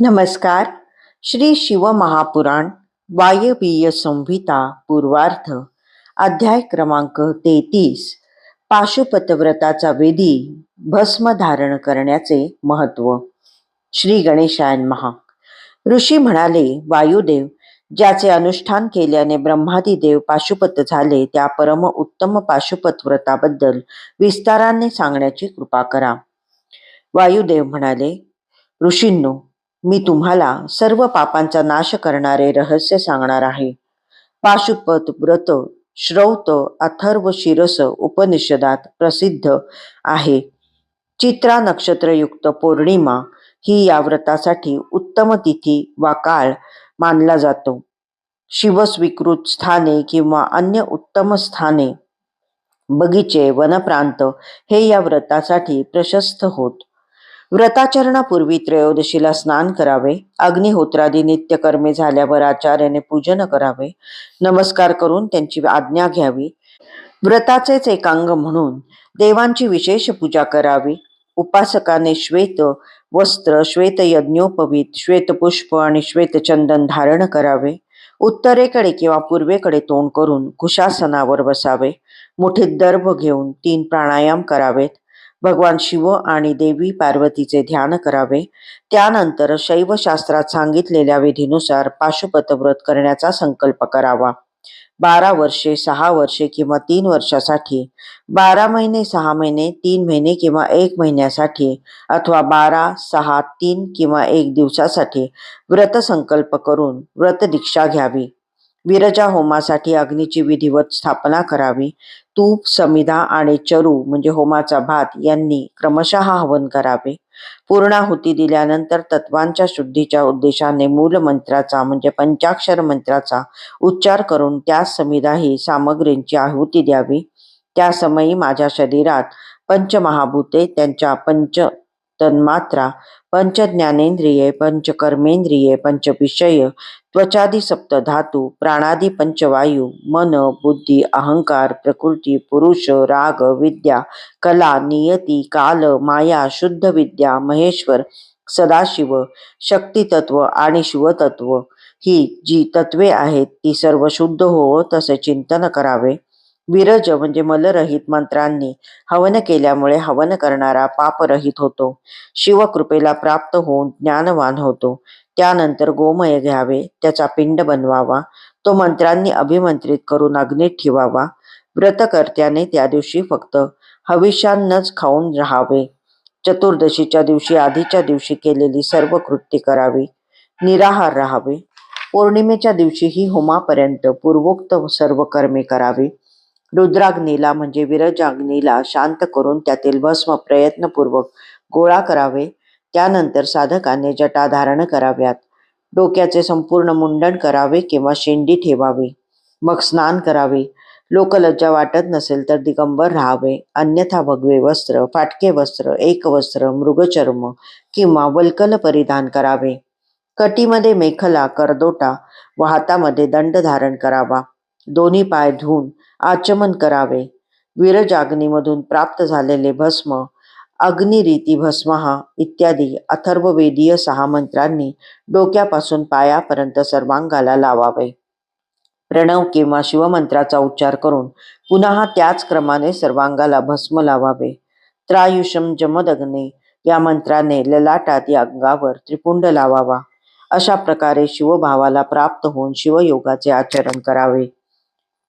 नमस्कार. श्री शिवमहापुराण वायवीय संहिता पूर्वार्थ अध्याय क्रमांक तेहतीस. पाशुपतव्रताचा वेदी भस्म धारण करण्याचे महत्त्व. श्री गणेशायन महा ऋषी म्हणाले वायुदेव ज्याचे अनुष्ठान केल्याने ब्रह्मादी देव पाशुपत झाले त्या परम उत्तम पाशुपत व्रताबद्दल विस्ताराने सांगण्याची कृपा करा. वायुदेव म्हणाले ऋषींनो मी तुम्हाला सर्व पापांचा नाश करणारे रहस्य सांगणार आहे. पाशुपत व्रत श्रौत अथर्व शिरस उपनिषदात प्रसिद्ध आहे. चित्रा नक्षत्रयुक्त पौर्णिमा ही या व्रतासाठी उत्तम तिथी वा काळ मानला जातो. शिवस्वीकृत स्थाने किंवा अन्य उत्तम स्थाने बगीचे वनप्रांत हे या व्रतासाठी प्रशस्त होत. व्रताचरणापूर्वी त्रयोदशीला स्नान करावे अग्निहोत्रादी नित्यकर्मे झाल्यावर आचार्याने पूजन करावे नमस्कार करून त्यांची आज्ञा घ्यावी. व्रताचेच एक अंग म्हणून देवांची विशेष पूजा करावी. उपासकाने श्वेत वस्त्र श्वेत यज्ञोपवीत श्वेतपुष्प आणि श्वेतचंदन धारण करावे. उत्तरेकडे किंवा पूर्वेकडे तोंड करून कुशासनावर बसावे. मुठीत दर्भ घेऊन तीन प्राणायाम करावेत. भगवान शिव आणि देवी पार्वतीचे ध्यान करावे. त्यानंतर शैवशास्त्रात सांगितलेल्या विधीनुसार पाशुपत व्रत करण्याचा संकल्प करावा. बारा वर्षे सहा वर्षे किंवा तीन वर्षासाठी बारा महिने सहा महिने तीन महिने किंवा एक महिन्यासाठी अथवा बारा सहा तीन किंवा एक दिवसासाठी व्रत संकल्प करून व्रत दीक्षा घ्यावी. विरजा होमासाठी अग्नीची विधिवत स्थापना करावी. तूप समिधा आणि चरू म्हणजे होमाचा भात यांनी क्रमशः हवन करावे. पूर्णाहुती दिल्यानंतर तत्वांच्या शुद्धीच्या उद्देशाने मूल मंत्राचा म्हणजे पंचाक्षर मंत्राचा उच्चार करून त्या समिधा ही सामग्रींची आहुती द्यावी. त्या समयी माझ्या शरीरात पंचमहाभूते त्यांच्या पंच तन्मात्रा पंच ज्ञानेंद्रिये पंचविषय कर्मेंद्रिये त्वचादी सप्तधातू प्राणादी पंचवायू मन बुद्धी अहंकार प्रकृती पुरुष राग विद्या कला नियती काल माया शुद्ध विद्या महेश्वर सदाशिव शक्तितत्व आणि शिवतत्व. ही जी तत्वे आहेत ती सर्व शुद्ध होवो तसे चिंतन करावे. विरज म्हणजे मलरहित मंत्रांनी. हवन केल्यामुळे हवन करणारा पापरहित होतो. शिवकृपेला प्राप्त होऊन ज्ञानवान होतो. त्यानंतर गोमय घ्यावे त्याचा पिंड बनवावा तो मंत्रांनी अभिमंत्रित करून अग्नीत ठेवावा. व्रतकर्त्याने त्या दिवशी फक्त हविष्यान्नच खाऊन राहावे. चतुर्दशीच्या दिवशी आधीच्या दिवशी केलेली सर्व कृती करावी. निराहार राहावे. पौर्णिमेच्या दिवशी ही होमापर्यंत पूर्वोक्त सर्व कर्मे करावी. रुद्राग्नीला म्हणजे विरजाग्नीला शांत करून त्यातील भस्म प्रयत्नपूर्वक गोळा करावे. त्यानंतर साधकाने जटा धारण कराव्यात. डोक्याचे संपूर्ण मुंडन करावे किंवा शेंडी ठेवावी. मग स्नान करावे. लोकलज्जा वाटत नसेल तर दिगंबर राहावे. अन्यथा भगवे वस्त्र फाटके वस्त्र एक वस्त्र मृगचर्म किंवा वल्कल परिधान करावे. कटीमध्ये मेखला करदोटा व हातामध्ये दंड धारण करावा. दोन्ही पाय धुवून आचमन करावे. वीरजाग्नीमधून प्राप्त झालेले भस्म अग्निरीती भस्महा इत्यादी अथर्ववेदीय सहा मंत्रांनी डोक्यापासून पायापर्यंत सर्वांगाला लावावे. प्रणव किंवा शिवमंत्राचा उच्चार करून पुन्हा त्याच क्रमाने सर्वांगाला भस्म लावावे. त्रायुषम जमदग्ने या मंत्राने ललाटात या अंगावर त्रिपुंड लावावा. अशा प्रकारे शिवभावाला प्राप्त होऊन शिवयोगाचे आचरण करावे.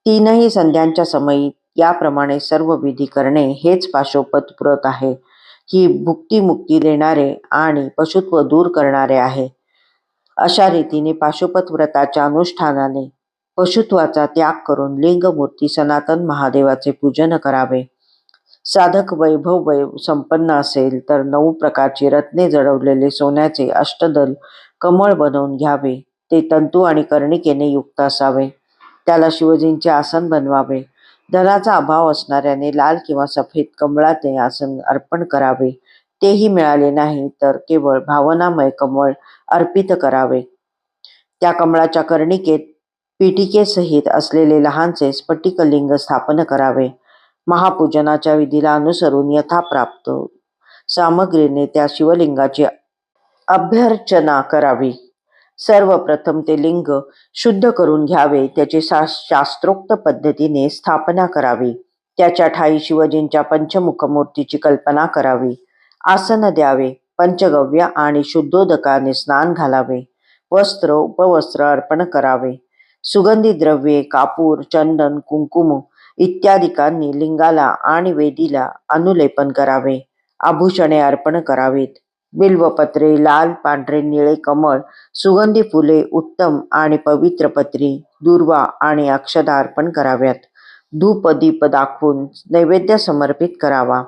तीनही संध्यांच्या समयी याप्रमाणे सर्व विधी करणे हेच पाशोपत व्रत आहे. ही भुक्ती मुक्ती देणारे आणि पशुत्व दूर करणारे आहे. अशा रीतीने पाशुपत व्रताच्या अनुष्ठानाने पशुत्वाचा त्याग करून लिंगमूर्ती सनातन महादेवाचे पूजन करावे. साधक वैभव वै संपन्न असेल तर नऊ प्रकारची रत्ने जडवलेले सोन्याचे अष्टदल कमळ बनवून घ्यावे. ते तंतू आणि कर्णिकेने युक्त असावे. त्याला शिवजींचे आसन बनवावे. धनाचा अभाव असणाऱ्याने लाल किंवा सफेद कमळाचे आसन अर्पण करावे. तेही मिळाले नाही तर केवळ भावनामय कमळ अर्पित करावे. त्या कमळाच्या कर्णिकेत पीठिकेसहित असलेले लहानसे स्फटिकलिंग स्थापन करावे. महापूजनाच्या विधीला अनुसरून यथाप्राप्त सामग्रीने त्या शिवलिंगाची अभ्यर्चना करावी. सर्वप्रथम ते लिंग शुद्ध करून घ्यावे त्याची शा शास्त्रोक्त पद्धतीने स्थापना करावी. त्याच्या ठाई शिवजींच्या पंचमुख मूर्तीची कल्पना करावी. आसन द्यावे पंचगव्य आणि शुद्धोदकाने स्नान घालावे. वस्त्र उपवस्त्र अर्पण करावे. सुगंधी द्रव्ये कापूर चंदन कुंकुम इत्यादिकांनी लिंगाला आणि वेदीला अनुलेपन करावे. आभूषणे अर्पण करावीत. बिल्वपत्रे लाल पांढरे निळे कमळ सुगंधी फुले उत्तम आणि पवित्र पत्री दुर्वा आणि अक्षदा अर्पण कराव्यात. धूप दीप दाखवून नैवेद्य समर्पित करावा.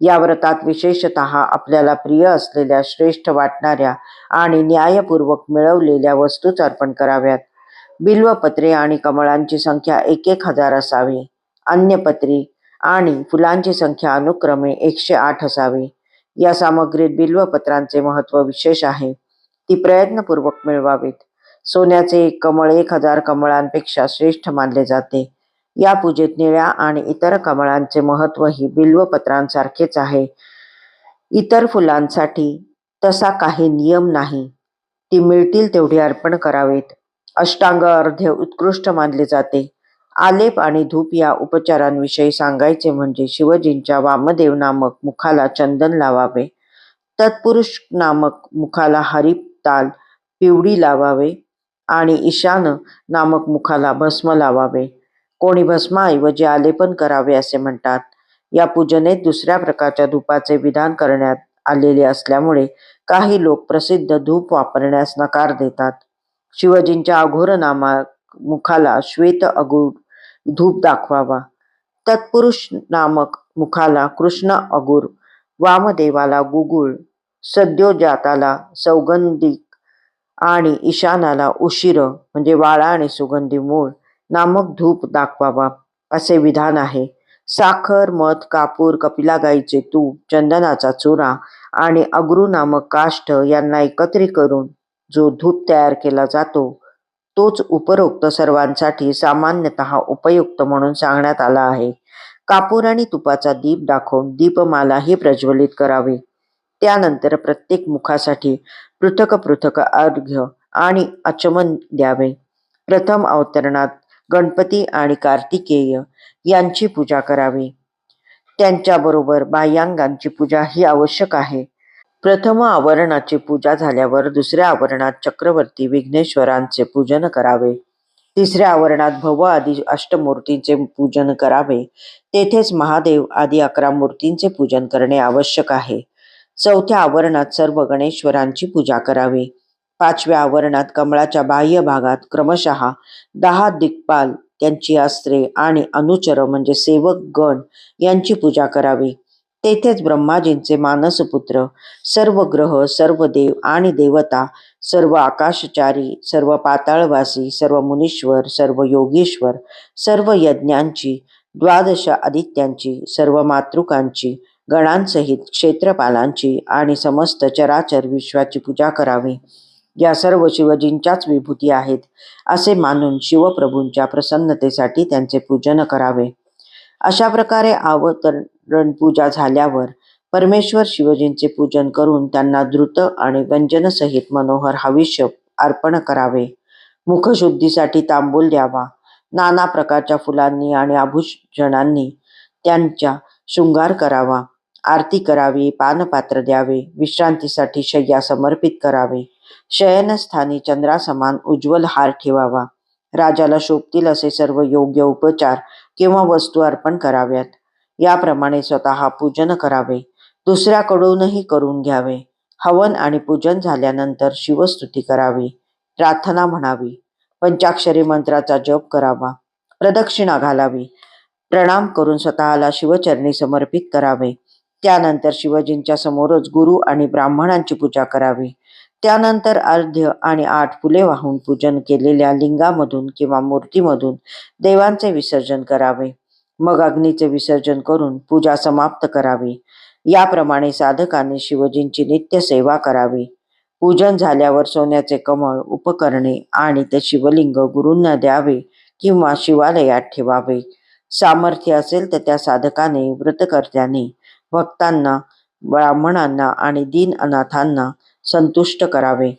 या व्रतात विशेषतः आपल्याला प्रिय असलेल्या श्रेष्ठ वाटणाऱ्या आणि न्यायपूर्वक मिळवलेल्या वस्तूच अर्पण कराव्यात. बिल्वपत्रे आणि कमळांची संख्या एक एक हजार असावी. अन्य पत्री आणि फुलांची संख्या अनुक्रमे एकशे आठ असावी. या सामग्रीत बिल्वपत्रांचे महत्त्व विशेष आहे. ती प्रयत्नपूर्वक मिळवावीत. सोन्याचे एक कमळ एक हजार कमळांपेक्षा श्रेष्ठ मानले जाते. या पूजेत निळ्या आणि इतर कमळांचे महत्वही बिल्वपत्रांसारखेच आहे. इतर फुलांसाठी तसा काही नियम नाही. ती मिळतील तेवढी अर्पण करावेत. अष्टांग अर्ध्य उत्कृष्ट मानले जाते. आलेप आणि धूप या उपचारांविषयी सांगायचे म्हणजे शिवजींच्या वामदेव नामक मुखाला चंदन लावावे तत्पुरुष नामक मुखाला हरिताल पिवडी लावावे आणि ईशान नामक मुखाला भस्म लावावे. कोणी भस्माऐवजी आलेपन करावे असे म्हणतात या पूजनेत दुसऱ्या प्रकारच्या धूपाचे विधान करण्यात आलेले असल्यामुळे काही लोक प्रसिद्ध धूप वापरण्यास नकार देतात. शिवजींच्या अघोर नामा मुखाला श्वेत अगुर धूप दाखवावा. तत्पुरुष नामक मुखाला कृष्ण अगुर वामदेवाला गुगुळ सद्योजाताला सौगंधिक आणि ईशानाला उशिर म्हणजे वाळा आणि सुगंधी मूळ नामक धूप दाखवावा असे विधान आहे. साखर मध कापूर कपिला गाईचे तूप चंदनाचा चुरा आणि अग्रू नामक काष्ठ यांना एकत्रित करून जो धूप तयार केला जातो तोच उपरोक्त सर्वांसाठी सामान्यतः उपयुक्त म्हणून सांगण्यात आला आहे. कापूर आणि तुपाचा दीप दाखवून दीपमालाही प्रज्वलित करावी. त्यानंतर प्रत्येक मुखासाठी पृथक पृथक अर्घ्य आणि आचमन द्यावे. प्रथम अवतरणात गणपती आणि कार्तिकेय यांची पूजा करावी. त्यांच्याबरोबर बाह्यांगांची पूजा ही आवश्यक आहे. प्रथम आवरणाची पूजा झाल्यावर दुसऱ्या आवरणात चक्रवर्ती विघ्नेश्वरांचे पूजन करावे. तिसऱ्या आवरणात भव आदी अष्टमूर्तींचे पूजन करावे. तेथेच महादेव आदी अकरा मूर्तींचे पूजन करणे आवश्यक आहे. चौथ्या आवरणात सर्व गणेश्वरांची पूजा करावी. पाचव्या आवरणात कमळाच्या बाह्य भागात क्रमशः दहा दिग्पाल त्यांची अस्त्रे आणि अनुचर म्हणजे सेवक गण यांची पूजा करावी. तेथेच ब्रह्माजींचे मानसपुत्र सर्व ग्रह सर्व देव आणि देवता सर्व आकाशचारी सर्व पाताळवासी सर्व मुनीश्वर सर्व योगीश्वर सर्व यज्ञांची द्वादश आदित्यांची सर्व मातृकांची गणांसहित क्षेत्रपालांची आणि समस्त चराचर विश्वाची पूजा करावी. या सर्व शिवजींच्याच विभूती आहेत असे मानून शिवप्रभूंच्या प्रसन्नतेसाठी त्यांचे पूजन करावे. अशा प्रकारे अवतरण पूजा झाल्यावर परमेश्वर शिवजींचे पूजन करून त्यांना द्रुत आणि व्यंजनसहित मनोहर हविष्य अर्पण करावे. मुखशुद्धीसाठी तांबूल द्यावा. नाना प्रकारच्या फुलांनी आणि आभूषणांनी त्यांच्या शृंगार करावा. आरती करावी पानपात्र द्यावे विश्रांतीसाठी शय्या समर्पित करावे. शयनस्थानी चंद्रासमान उज्ज्वल हार ठेवावा. राजाला शोभतील असे सर्व योग्य उपचार किंवा वस्तू अर्पण कराव्यात. याप्रमाणे स्वतः पूजन करावे. दुसऱ्याकडूनही करून घ्यावे. हवन आणि पूजन झाल्यानंतर शिवस्तुती करावी. प्रार्थना म्हणावी. पंचाक्षरी मंत्राचा जप करावा. प्रदक्षिणा घालावी. प्रणाम करून स्वतःला शिवचरणी समर्पित करावे. त्यानंतर शिवजींच्या समोरच गुरु आणि ब्राह्मणांची पूजा करावी. त्यानंतर अर्ध्य आणि आठ फुले वाहून पूजन केलेल्या लिंगामधून किंवा मूर्तीमधून देवांचे विसर्जन करावे. मग अग्नीचे विसर्जन करून पूजा समाप्त करावी. याप्रमाणे साधकाने शिवजींची नित्य सेवा करावी. पूजन झाल्यावर सोन्याचे कमळ उपकरणे आणि ते शिवलिंग गुरूंना द्यावे किंवा शिवालयात ठेवावे. सामर्थ्य असेल तर त्या साधकाने व्रतकर्त्याने भक्तांना ब्राह्मणांना आणि दीन अनाथांना संतुष्ट करावे.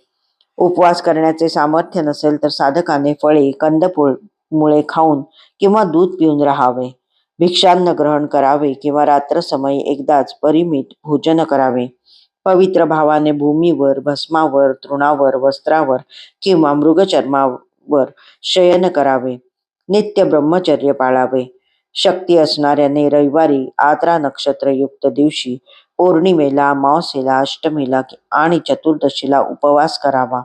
उपवास करण्याचे सामर्थ्य नसेल तर साधकाने फळे कंदफूळ मुळे खाऊन किंवा दूध पिऊन राहावे. भिक्षान्न ग्रहण करावे किंवा रात्रसमयी एकदाच परिमित भोजन करावे. पवित्र भावाने भूमीवर भस्मावर तृणावर वस्त्रावर किंवा मृगचर्मावर शयन करावे. नित्य ब्रह्मचर्य पाळावे. शक्ती असणाऱ्याने रविवारी आत्रा नक्षत्रयुक्त दिवशी पौर्णिमेला मावसेला अष्टमीला आणि चतुर्दशीला उपवास करावा.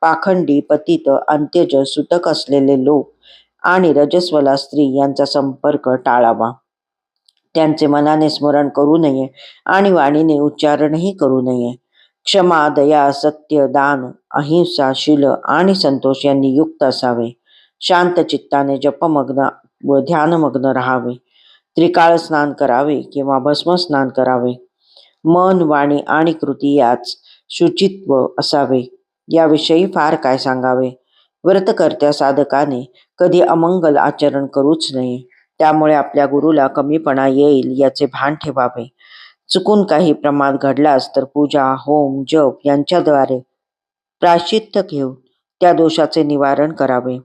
पाखंडी पतित अंत्यज सुतक असलेले लोक आणि रजस्वला स्त्री यांचा संपर्क टाळावा. त्यांचे मनाने स्मरण करू नये आणि वाणीने उच्चारणही करू नये. क्षमा दया सत्य दान अहिंसा शील आणि संतोष यांनी युक्त असावे. शांत चित्ताने जपमग्न व ध्यानमग्न राहावे. त्रिकाळ स्नान करावे किंवा भस्म स्नान करावे. मन वाणी आणि कृती याच शुचित्व असावे. याविषयी फार काय सांगावे? व्रतकर्त्या साधकाने. कधी अमंगल आचरण करूच नये. त्यामुळे आपल्या गुरुला कमीपणा येईल याचे भान ठेवावे. चुकून काही प्रमाद घडलास तर पूजा होम जप यांच्याद्वारे प्रायश्चित्त घेऊन त्या दोषाचे निवारण करावे.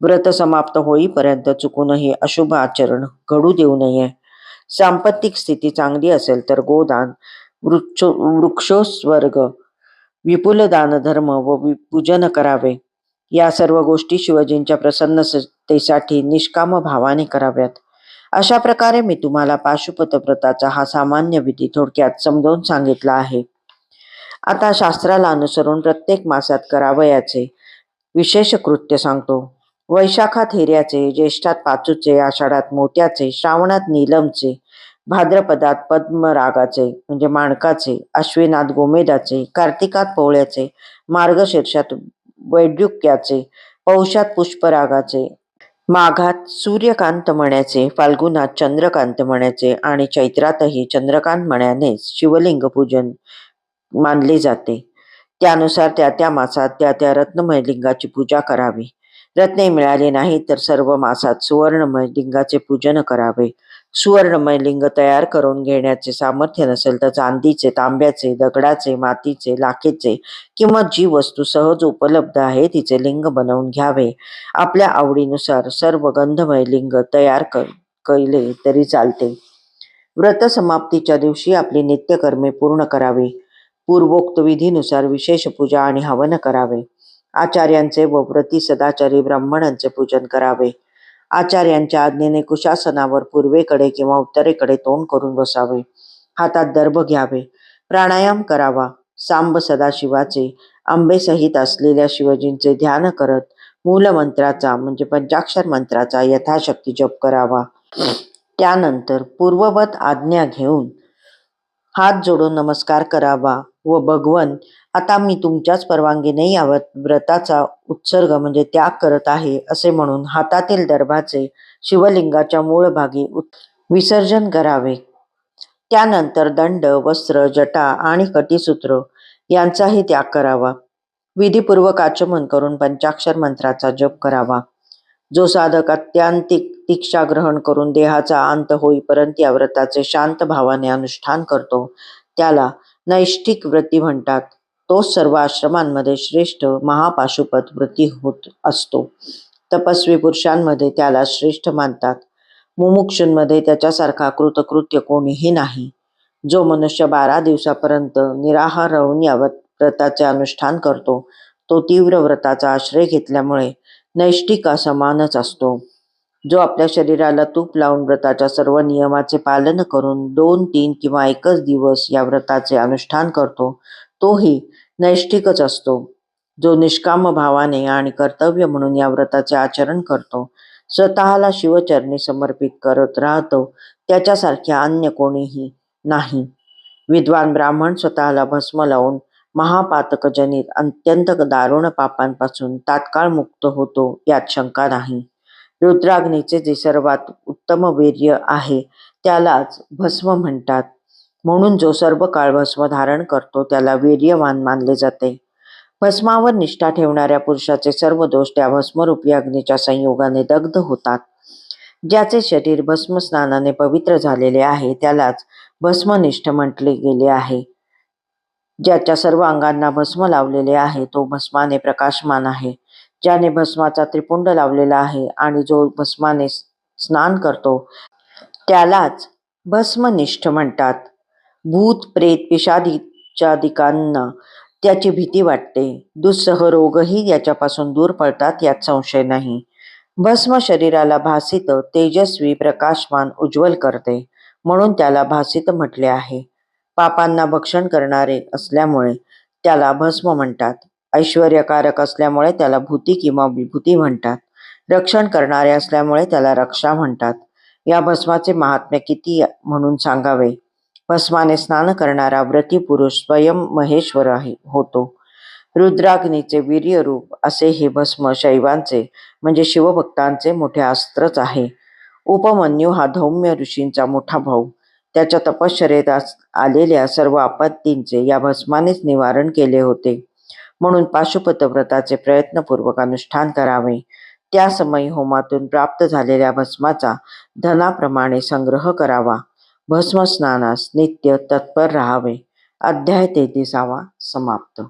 व्रत समाप्त होईपर्यंत चुकूनही अशुभ आचरण घडू देऊ नये. सांपत्तिक स्थिती चांगली असेल तर गोदान वृक्ष वृक्षोस्वर्ग विपुल दानधर्म व वि- पूजन करावे. या सर्व गोष्टी शिवजींच्या प्रसन्नतेसाठी निष्काम भावाने कराव्यात. अशा प्रकारे मी तुम्हाला पाशुपत व्रताचा हा सामान्य विधी थोडक्यात समजावून सांगितला आहे. आता शास्त्राला अनुसरून प्रत्येक मासात करावयाचे विशेष कृत्य सांगतो. वैशाखात हिऱ्याचे ज्येष्ठात पाचूचे आषाढात मोत्याचे श्रावणात नीलमचे भाद्रपदात पद्मरागाचे म्हणजे माणकाचे अश्विनात गोमेदाचे कार्तिकात पोवळ्याचे मार्गशीर्षात वैद्युक्याचे पौषात पुष्परागाचे माघात सूर्यकांत म्हणायचे फाल्गुनात चंद्रकांत म्हणायचे आणि चैत्रातही चंद्रकांत म्हण्यानेच शिवलिंग पूजन मानले जाते. त्यानुसार त्या त्या मासात त्या त्या रत्नमय लिंगाची पूजा करावी. रत्ने मिळाली नाही तर सर्व मासात सुवर्णमय लिंगाचे पूजन करावे. सुवर्णमय लिंग तयार करून घेण्याचे सामर्थ्य नसेल तर चांदीचे तांब्याचे दगडाचे मातीचे लाखेचे किंवा जी वस्तू सहज उपलब्ध आहे तिचे लिंग बनवून घ्यावे. आपल्या आवडीनुसार सर्व गंधमय लिंग तयार कर केले तरी चालते. व्रत समाप्तीच्या दिवशी आपली नित्यकर्मे पूर्ण करावी. पूर्वोक्त विधीनुसार विशेष पूजा आणि हवन करावे. आचार्यांचे व व्रती सदाचारी ब्राह्मणांचे पूजन करावे. आचार्यांच्या आज्ञेने कुशासनावर पूर्वेकडे किंवा उत्तरेकडे तोंड करून बसावे. हातात दर्भ घ्यावे. प्राणायाम करावा. सांब सदाशिवाचे आंबेसहित असलेल्या शिवजींचे ध्यान करत मूलमंत्राचा म्हणजे पंचाक्षर मंत्राचा यथाशक्ती जप करावा. त्यानंतर पूर्ववत आज्ञा घेऊन हात जोडून नमस्कार करावा व भगवन आता मी तुमच्याच परवानगीने या व्रत- व्रताचा उत्सर्ग म्हणजे त्याग करत आहे असे म्हणून हातातील दर्भाचे शिवलिंगाच्या मूळ भागी विसर्जन करावे. त्यानंतर दंड वस्त्र जटा आणि कटीसूत्र यांचाही त्याग करावा. विधीपूर्वक आचमन करून पंचाक्षर मंत्राचा जप करावा. जो साधक अत्यांतिक दीक्षा ग्रहण करून देहाचा अंत होईपर्यंत या व्रताचे शांत भावाने अनुष्ठान करतो. त्याला नैष्ठिक व्रती म्हणतात. तो सर्व आश्रमांमध्ये श्रेष्ठ महापाशुपत व्रती होत असतो. तपस्वी पुरुषांमध्ये त्याला श्रेष्ठ मानतात. मुमुक्षूंमध्ये त्याच्यासारखा कृतकृत्य कोणीही नाही. जो मनुष्य बारा दिवसापर्यंत निराहार राहून या व्रत- व्रताचे अनुष्ठान करतो तो तीव्र व्रताचा आश्रय घेतल्यामुळे नैष्टिक समानच असतो. जो आपल्या शरीराला तूप लावून व्रताच्या सर्व नियमाचे पालन करून दोन तीन किंवा एकच दिवस या व्रताचे अनुष्ठान करतो तोही नैष्टिकच असतो. जो निष्काम भावाने आणि कर्तव्य म्हणून या व्रताचे आचरण करतो स्वतःला शिवचरणी समर्पित करत राहतो त्याच्यासारखे अन्य कोणीही नाही. विद्वान ब्राह्मण स्वतःला भस्म लावून महापातकजनित अत्यंत दारुण पापांपासून तात्काळ मुक्त होतो यात शंका नाही. रुद्राग्नीचे जे सर्वात उत्तम वीर्य आहे त्यालाच भस्म म्हणतात. म्हणून जो सर्व काळ भस्म धारण करतो त्याला वीर्यवान मानले जाते. भस्मावर निष्ठा ठेवणाऱ्या पुरुषाचे सर्व दोष त्या भस्मरूपी अग्नीच्या संयोगाने दग्ध होतात. ज्याचे शरीर भस्म स्नानाने पवित्र झालेले आहे त्यालाच भस्मनिष्ठ म्हटले गेले आहे. ज्याच्या सर्व अंगांना भस्म लावलेले आहे तो भस्माने प्रकाशमान आहे. ज्याने भस्माचा त्रिपुंड लावलेला आहे आणि जो भस्माने स्नान करतो त्यालाच भस्मनिष्ठ म्हणतात. भूत प्रेत पिशादीच्या दिकांना त्याची भीती वाटते. दुस्सह रोगही याच्यापासून दूर पडतात यात संशय नाही. भस्म शरीराला भासित तेजस्वी प्रकाशमान उज्ज्वल करते म्हणून त्याला भासित म्हटले आहे. पापांना भक्षण करणारे असल्यामुळे त्याला भस्म म्हणतात. ऐश्वर्यकारक असल्यामुळे त्याला भूती किंवा विभूती म्हणतात. रक्षण करणारे असल्यामुळे त्याला रक्षा म्हणतात. या भस्माचे महात्म्य किती म्हणून सांगावे? भस्माने स्नान करणारा व्रती पुरुष स्वयं महेश्वर आहे होतो. रुद्राग्नीचे वीर्यरूप असे हे भस्म शैवांचे म्हणजे शिवभक्तांचे मोठे अस्त्रच आहे. उपमन्यू हा धौम्य ऋषींचा मोठा भाऊ. त्याच्या तपश्चर्येत आलेल्या सर्व आपत्तींचे या भस्मानेच निवारण केले होते. म्हणून पाशुपत व्रताचे प्रयत्नपूर्वक अनुष्ठान करावे. त्या समयी होमातून प्राप्त झालेल्या भस्माचा धनाप्रमाणे संग्रह करावा. भस्म स्नानास नित्य तत्पर राहावे. अध्याय तेहतीसावा समाप्त.